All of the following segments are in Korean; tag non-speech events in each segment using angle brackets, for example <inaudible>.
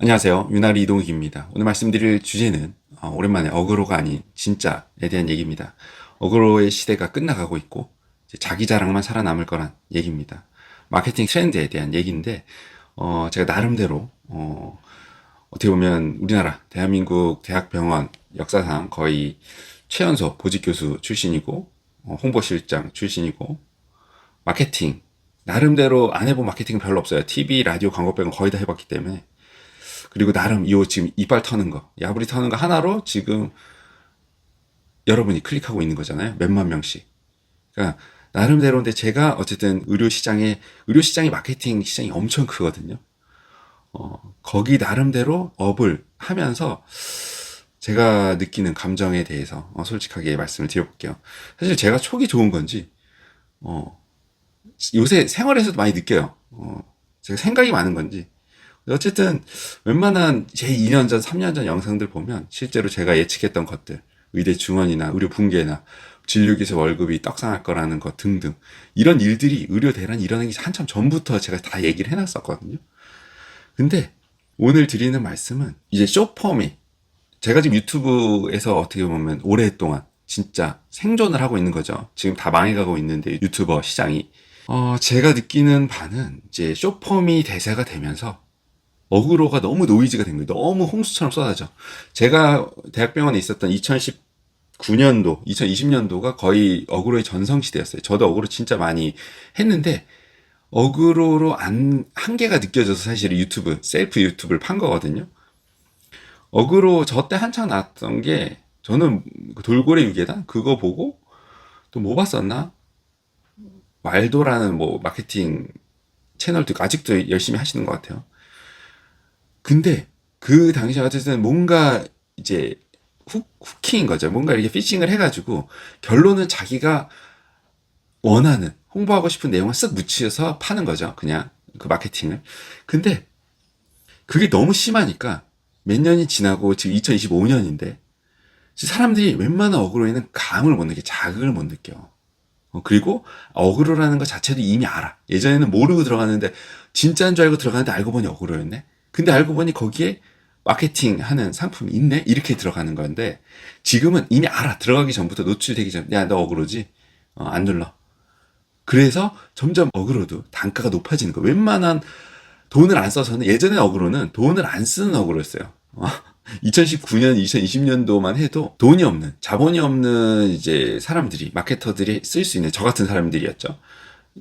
안녕하세요. 유나리 이동욱입니다. 오늘 말씀드릴 주제는 어, 오랜만에 어그로가 아닌 진짜에 대한 얘기입니다. 어그로의 시대가 끝나가고 있고 자기 자랑만 살아남을 거란 얘기입니다. 마케팅 트렌드에 대한 얘기인데 어, 제가 나름대로 어, 어떻게 보면 우리나라 대한민국 대학병원 역사상 거의 최연소 보직 교수 출신이고 어, 홍보실장 출신이고 마케팅 나름대로 안 해본 마케팅은 별로 없어요. TV, 라디오, 광고 빼고 거의 다 해봤기 때문에 그리고 나름 이 지금 이빨 터는 거, 야부리 터는 거 하나로 지금 여러분이 클릭하고 있는 거잖아요. 몇만 명씩. 그러니까 나름대로인데 제가 어쨌든 의료 시장에 의료 시장이 마케팅 시장이 엄청 크거든요. 어, 거기 나름대로 업을 하면서 제가 느끼는 감정에 대해서 어, 솔직하게 말씀을 드려볼게요. 사실 제가 촉이 좋은 건지 어, 요새 생활에서도 많이 느껴요. 어, 제가 생각이 많은 건지. 어쨌든 웬만한 제 2년 전, 3년 전 영상들 보면 실제로 제가 예측했던 것들, 의대 중원이나 의료 붕괴나 진료기술 월급이 떡상할 거라는 것 등등 이런 일들이 의료 대란이 일어나기 한참 전부터 제가 다 얘기를 해놨었거든요. 근데 오늘 드리는 말씀은 이제 쇼폼이 제가 지금 유튜브에서 어떻게 보면 오랫동안 진짜 생존을 하고 있는 거죠. 지금 다 망해가고 있는데 유튜버 시장이 어, 제가 느끼는 바는 이제 쇼폼이 대세가 되면서 어그로가 너무 노이즈가 된 거예요. 너무 홍수처럼 쏟아져. 제가 대학병원에 있었던 2019년도, 2020년도가 거의 어그로의 전성시대였어요. 저도 어그로 진짜 많이 했는데, 어그로로 안, 한계가 느껴져서 사실 유튜브, 셀프 유튜브를 판 거거든요. 어그로 저 때 한창 나왔던 게, 저는 그 돌고래 유괴단? 그거 보고, 또 뭐 봤었나? 말도라는 뭐 마케팅 채널도 아직도 열심히 하시는 것 같아요. 근데 그 당시에 어쨌든 뭔가 이제 훅, 후킹인 거죠. 뭔가 이렇게 피싱을 해가지고 결론은 자기가 원하는 홍보하고 싶은 내용을 쓱 묻혀서 파는 거죠. 그냥 그 마케팅을. 근데 그게 너무 심하니까 몇 년이 지나고 지금 2025년인데 사람들이 웬만한 어그로에는 감을 못 느껴, 자극을 못 느껴. 어, 그리고 어그로라는 것 자체도 이미 알아. 예전에는 모르고 들어갔는데 진짜인 줄 알고 들어갔는데 알고 보니 어그로였네. 근데 알고 보니 거기에 마케팅 하는 상품이 있네? 이렇게 들어가는 건데, 지금은 이미 알아. 들어가기 전부터 노출되기 전, 야, 너 어그로지? 어, 안 눌러. 그래서 점점 어그로도 단가가 높아지는 거. 웬만한 돈을 안 써서는, 예전에 어그로는 돈을 안 쓰는 어그로였어요. 어? <laughs> 2019년, 2020년도만 해도 돈이 없는, 자본이 없는 이제 사람들이, 마케터들이 쓸 수 있는 저 같은 사람들이었죠.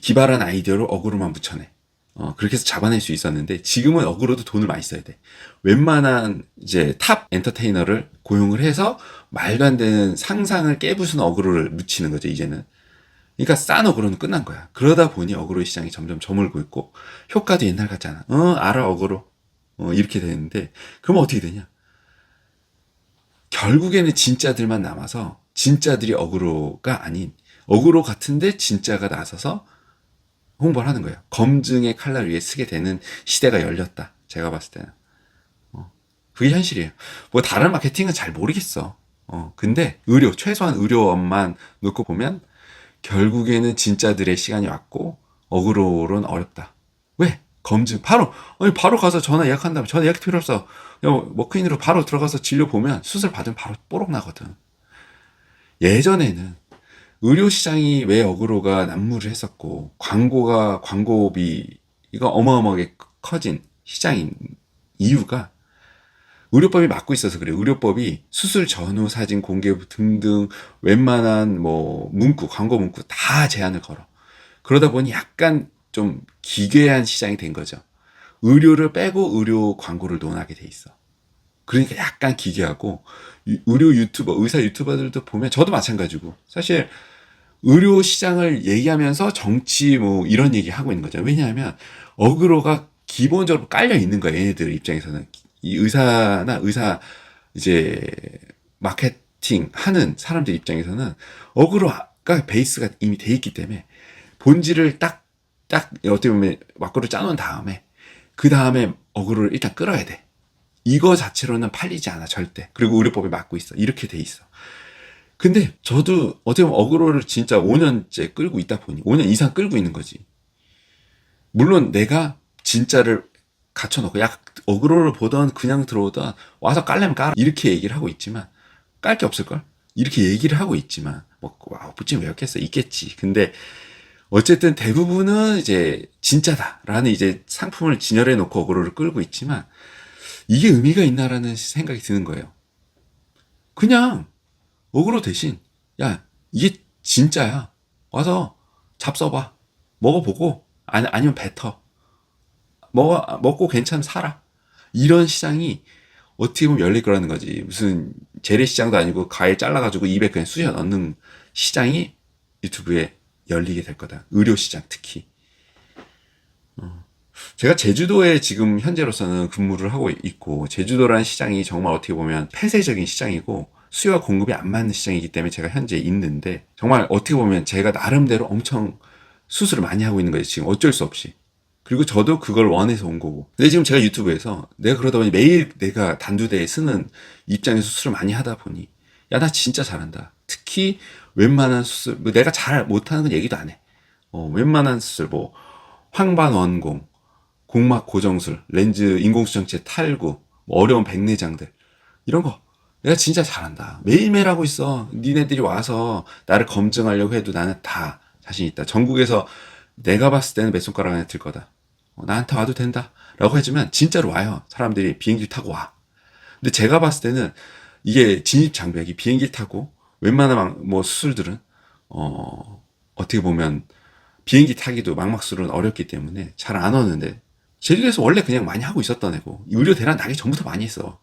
기발한 아이디어로 어그로만 붙여내. 어, 그렇게 해서 잡아낼 수 있었는데 지금은 어그로도 돈을 많이 써야 돼. 웬만한 이제 탑 엔터테이너를 고용을 해서 말도 안 되는 상상을 깨부수는 어그로를 묻히는 거죠, 이제는. 그러니까 싼 어그로는 끝난 거야. 그러다 보니 어그로 시장이 점점 저물고 있고 효과도 옛날 같잖아. 어, 알아 어그로. 어, 이렇게 되는데 그럼 어떻게 되냐? 결국에는 진짜들만 남아서 진짜들이 어그로가 아닌 어그로 같은데 진짜가 나서서 홍보를 하는 거예요. 검증의 칼날 위에 쓰게 되는 시대가 열렸다. 제가 봤을 때는. 어, 그게 현실이에요. 뭐 다른 마케팅은 잘 모르겠어. 어, 근데 의료, 최소한 의료업만 놓고 보면 결국에는 진짜들의 시간이 왔고 어그로로는 어렵다. 왜? 검증. 바로, 아니, 바로 가서 전화 예약한다면 전화 예약 필요 없어. 그냥 워크인으로 바로 들어가서 진료 보면 수술 받으면 바로 뽀록 나거든. 예전에는 의료 시장이 왜 어그로가 난무를 했었고 광고가 광고비 이거 어마어마하게 커진 시장인 이유가 의료법이 막고 있어서 그래요. 의료법이 수술 전후 사진 공개 등등 웬만한 뭐 문구, 광고 문구 다 제한을 걸어. 그러다 보니 약간 좀 기괴한 시장이 된 거죠. 의료를 빼고 의료 광고를 논하게 돼 있어. 그러니까 약간 기괴하고 의료 유튜버, 의사 유튜버들도 보면 저도 마찬가지고 사실 의료 시장을 얘기하면서 정치 뭐 이런 얘기 하고 있는 거죠. 왜냐하면 어그로가 기본적으로 깔려 있는 거예요. 얘네들 입장에서는 이 의사나 의사 이제 마케팅 하는 사람들 입장에서는 어그로가 베이스가 이미 돼 있기 때문에 본질을 딱 딱 어떻게 보면 막고를 짜놓은 다음에 그 다음에 어그로를 일단 끌어야 돼. 이거 자체로는 팔리지 않아 절대. 그리고 의료법에 맞고 있어. 이렇게 돼 있어. 근데 저도 어떻게 보면 어그로를 진짜 5년째 끌고 있다 보니 5년 이상 끌고 있는 거지. 물론 내가 진짜를 갖춰놓고 야 어그로를 보던 그냥 들어오던 와서 깔려면 깔아 이렇게 얘기를 하고 있지만 깔 게 없을걸 이렇게 얘기를 하고 있지만 뭐 와, 붙임 왜였겠어 있겠지 근데 어쨌든 대부분은 이제 진짜다라는 이제 상품을 진열해 놓고 어그로를 끌고 있지만 이게 의미가 있나라는 생각이 드는 거예요. 그냥 어그로 대신 야 이게 진짜야. 와서 잡숴봐. 먹어보고 아니, 아니면 뱉어. 먹어 먹고 괜찮으면 살아 이런 시장이 어떻게 보면 열릴 거라는 거지. 무슨 재래시장도 아니고 가에 잘라가지고 입에 그냥 쑤셔 넣는 시장이 유튜브에 열리게 될 거다. 의료시장 특히. 어. 제가 제주도에 지금 현재로서는 근무를 하고 있고 제주도라는 시장이 정말 어떻게 보면 폐쇄적인 시장이고 수요와 공급이 안 맞는 시장이기 때문에 제가 현재 있는데 정말 어떻게 보면 제가 나름대로 엄청 수술을 많이 하고 있는 거예요 지금. 어쩔 수 없이. 그리고 저도 그걸 원해서 온 거고. 근데 지금 제가 유튜브에서 내가 그러다 보니 매일 내가 단두대에 쓰는 입장에서 수술을 많이 하다 보니 야 나 진짜 잘한다. 특히 웬만한 수술 뭐 내가 잘 못하는 건 얘기도 안 해. 어, 웬만한 수술 뭐 황반 원공 공막 고정술 렌즈 인공수정체 탈구 뭐 어려운 백내장들 이런 거 내가 진짜 잘한다. 매일매일 하고 있어. 니네들이 와서 나를 검증하려고 해도 나는 다 자신 있다. 전국에서 내가 봤을 때는 몇 손가락 안에 들 거다. 어, 나한테 와도 된다. 라고 해주면 진짜로 와요. 사람들이 비행기 타고 와. 근데 제가 봤을 때는 이게 진입 장벽이 비행기 타고 웬만한 뭐 수술들은 어 어떻게 보면 비행기 타기도 막막술은 어렵기 때문에 잘 안 오는데 제주도에서 원래 그냥 많이 하고 있었던 애고 의료 대란 나기 전부터 많이 했어.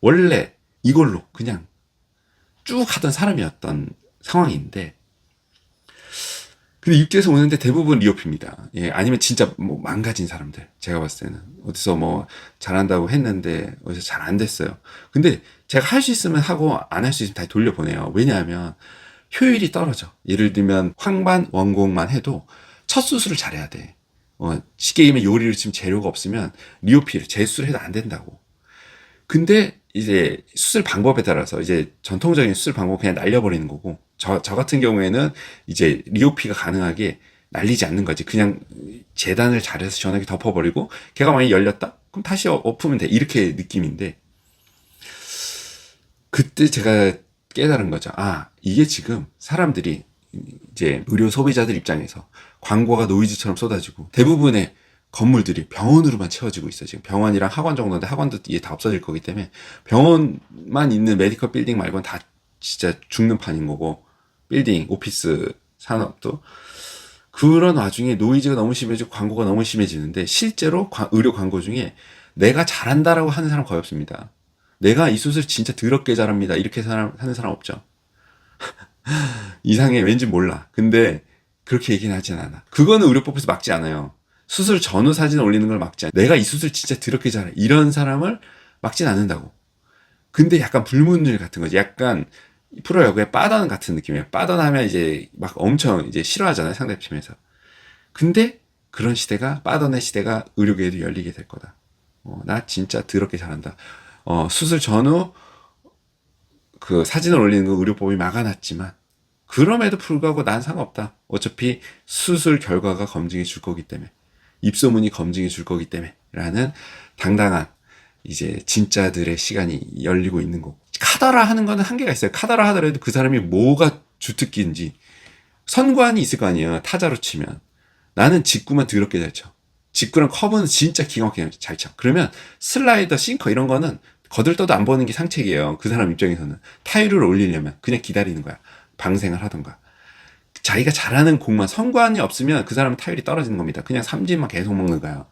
원래 이걸로 그냥 쭉 하던 사람이었던 상황인데 근데 육지에서 오는데 대부분 리오피입니다. 예, 아니면 진짜 뭐 망가진 사람들. 제가 봤을 때는 어디서 뭐 잘한다고 했는데 어디서 잘 안 됐어요. 근데 제가 할 수 있으면 하고 안 할 수 있으면 다시 돌려보내요. 왜냐하면 효율이 떨어져. 예를 들면 황반 원공만 해도 첫 수술을 잘해야 돼. 어, 얘기하면 요리를 지금 재료가 없으면 리오피를 재수를 해도 안 된다고. 근데 이제 수술 방법에 따라서 이제 전통적인 수술 방법 그냥 날려버리는 거고 저, 저 같은 경우에는 이제 리오피가 가능하게 날리지 않는 거지. 그냥 재단을 잘해서 시원하게 덮어버리고 걔가 만약에 열렸다? 그럼 다시 어- 엎으면 돼. 이렇게 느낌인데 그때 제가 깨달은 거죠. 아 이게 지금 사람들이 이제 의료 소비자들 입장에서 광고가 노이즈처럼 쏟아지고 대부분의 건물들이 병원으로만 채워지고 있어요. 지금 병원이랑 학원 정도인데 학원도 이제 다 없어질 거기 때문에 병원만 있는 메디컬 빌딩 말고는 다 진짜 죽는 판인 거고 빌딩, 오피스 산업도 그런 와중에 노이즈가 너무 심해지고 광고가 너무 심해지는데 실제로 과- 의료 광고 중에 내가 잘한다라고 하는 사람 거의 없습니다. 내가 이 수술 진짜 더럽게 잘합니다. 이렇게 사람, 하는 사람 없죠. <laughs> 이상해. 왠지 몰라. 근데 그렇게 얘기는 하진 않아. 그거는 의료법에서 막지 않아요. 수술 전후 사진 올리는 걸 막지 않아. 내가 이 수술 진짜 더럽게 잘해. 이런 사람을 막진 않는다고. 근데 약간 불문율 같은 거지. 약간 프로야구의 빠던 같은 느낌이에요. 빠던 하면 이제 막 엄청 이제 싫어하잖아요. 상대팀에서. 근데 그런 시대가, 빠던의 시대가 의료계에도 열리게 될 거다. 어, 나 진짜 더럽게 잘한다. 어, 수술 전후 그 사진을 올리는 거 의료법이 막아놨지만 그럼에도 불구하고 난 상관없다. 어차피 수술 결과가 검증해 줄 거기 때문에 입소문이 검증해 줄 거기 때문에 라는 당당한 이제 진짜들의 시간이 열리고 있는 거고 카더라 하는 거는 한계가 있어요. 카더라 하더라도 그 사람이 뭐가 주특기인지 선관이 있을 거 아니에요. 타자로 치면 나는 직구만 더럽게 잘 쳐. 직구랑 커브는 진짜 기가 막히게 잘 쳐. 그러면 슬라이더, 싱커 이런 거는 거들떠도 안 보는 게 상책이에요. 그 사람 입장에서는 타율을 올리려면 그냥 기다리는 거야. 방생을 하던가. 자기가 잘하는 공만 선관이 없으면 그 사람은 타율이 떨어지는 겁니다. 그냥 삼진만 계속 먹는 거야.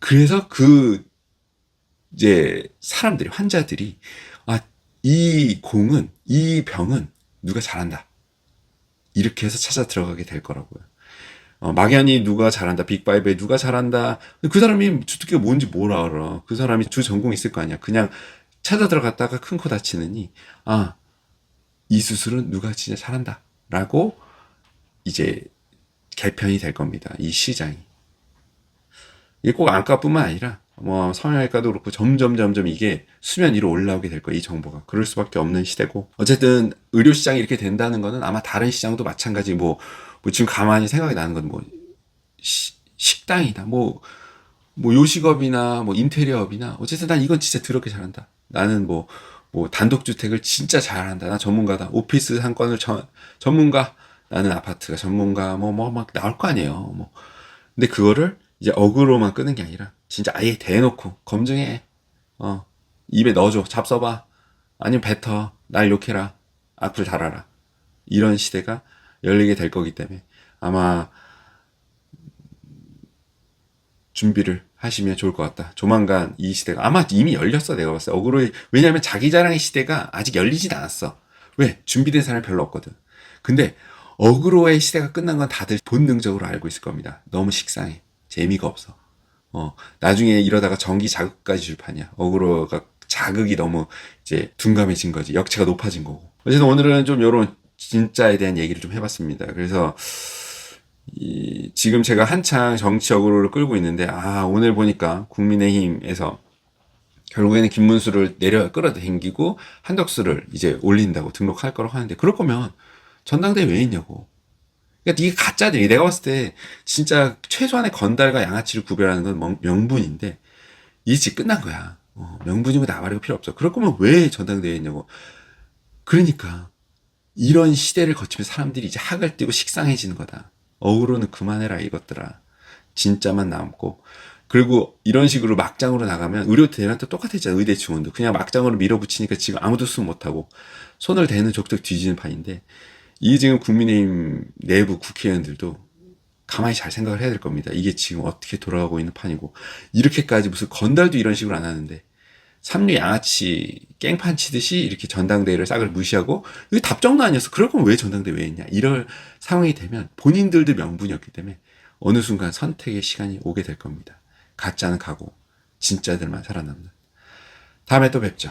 그래서 그 이제 사람들이 환자들이 아 이 공은 이 병은 누가 잘한다 이렇게 해서 찾아 들어가게 될 거라고요. 어, 막연히 누가 잘한다 빅바이브에 누가 잘한다 그 사람이 주특기가 뭔지 뭘 알아 그 사람이 주 전공 있을 거 아니야 그냥 찾아 들어갔다가 큰 코 다치느니 아 이 수술은 누가 진짜 잘한다 라고 이제 개편이 될 겁니다 이 시장이 이게 꼭 안과뿐만 아니라 뭐 성형외과도 그렇고 점점 점점 이게 수면 위로 올라오게 될 거예요. 이 정보가 그럴 수밖에 없는 시대고 어쨌든 의료 시장이 이렇게 된다는 거는 아마 다른 시장도 마찬가지 뭐, 뭐 지금 가만히 생각이 나는 건 뭐 식당이다 뭐뭐 요식업이나 뭐 인테리어업이나 어쨌든 난 이건 진짜 더럽게 잘한다. 나는 뭐, 뭐 단독주택을 진짜 잘한다. 나 전문가다. 오피스 한 건을 전, 전문가. 나는 아파트가 전문가. 뭐, 뭐 막 나올 거 아니에요. 뭐. 근데 그거를 이제 어그로만 끄는 게 아니라 진짜 아예 대놓고 검증해. 어. 입에 넣어줘. 잡숴봐. 아니면 뱉어. 날 욕해라. 악플 달아라. 이런 시대가 열리게 될 거기 때문에 아마 준비를 하시면 좋을 것 같다. 조만간 이 시대가 아마 이미 열렸어 내가 봤을 때 어그로 왜냐하면 자기 자랑의 시대가 아직 열리진 않았어. 왜 준비된 사람이 별로 없거든. 근데 어그로의 시대가 끝난 건 다들 본능적으로 알고 있을 겁니다. 너무 식상해. 재미가 없어. 어 나중에 이러다가 전기 자극까지 줄 판이야. 어그로가 자극이 너무 이제 둔감해진 거지. 역체가 높아진 거고. 어쨌든 오늘은 좀 요런 진짜에 대한 얘기를 좀 해봤습니다. 그래서 이, 지금 제가 한창 정치적으로 끌고 있는데, 아, 오늘 보니까 국민의힘에서 결국에는 김문수를 내려 끌어당기고 한덕수를 이제 올린다고 등록할 거라고 하는데, 그럴 거면 전당대회 왜 있냐고. 그러니까 이게 가짜들이 내가 봤을 때 진짜 최소한의 건달과 양아치를 구별하는 건 명- 명분인데, 이게 지금 끝난 거야. 어, 명분이고 나발이고 필요 없어. 그럴 거면 왜 전당대회 있냐고. 그러니까 이런 시대를 거치면 사람들이 이제 학을 띄고 식상해지는 거다. 어그로는 그만해라 이것들아. 진짜만 남고. 그리고 이런 식으로 막장으로 나가면 의료 대란도 똑같았잖아. 의대 증원도 그냥 막장으로 밀어붙이니까 지금 아무도 수습 못하고 손을 대는 족족 뒤지는 판인데 이 지금 국민의힘 내부 국회의원들도 가만히 잘 생각을 해야 될 겁니다. 이게 지금 어떻게 돌아가고 있는 판이고 이렇게까지 무슨 건달도 이런 식으로 안 하는데 삼류 양아치 깽판 치듯이 이렇게 전당대회를 싹을 무시하고 이게 답정도 아니었어. 그럴 거면 왜 전당대회 했냐. 이럴 상황이 되면 본인들도 명분이 없기 때문에 어느 순간 선택의 시간이 오게 될 겁니다. 가짜는 가고 진짜들만 살아남는. 다음에 또 뵙죠.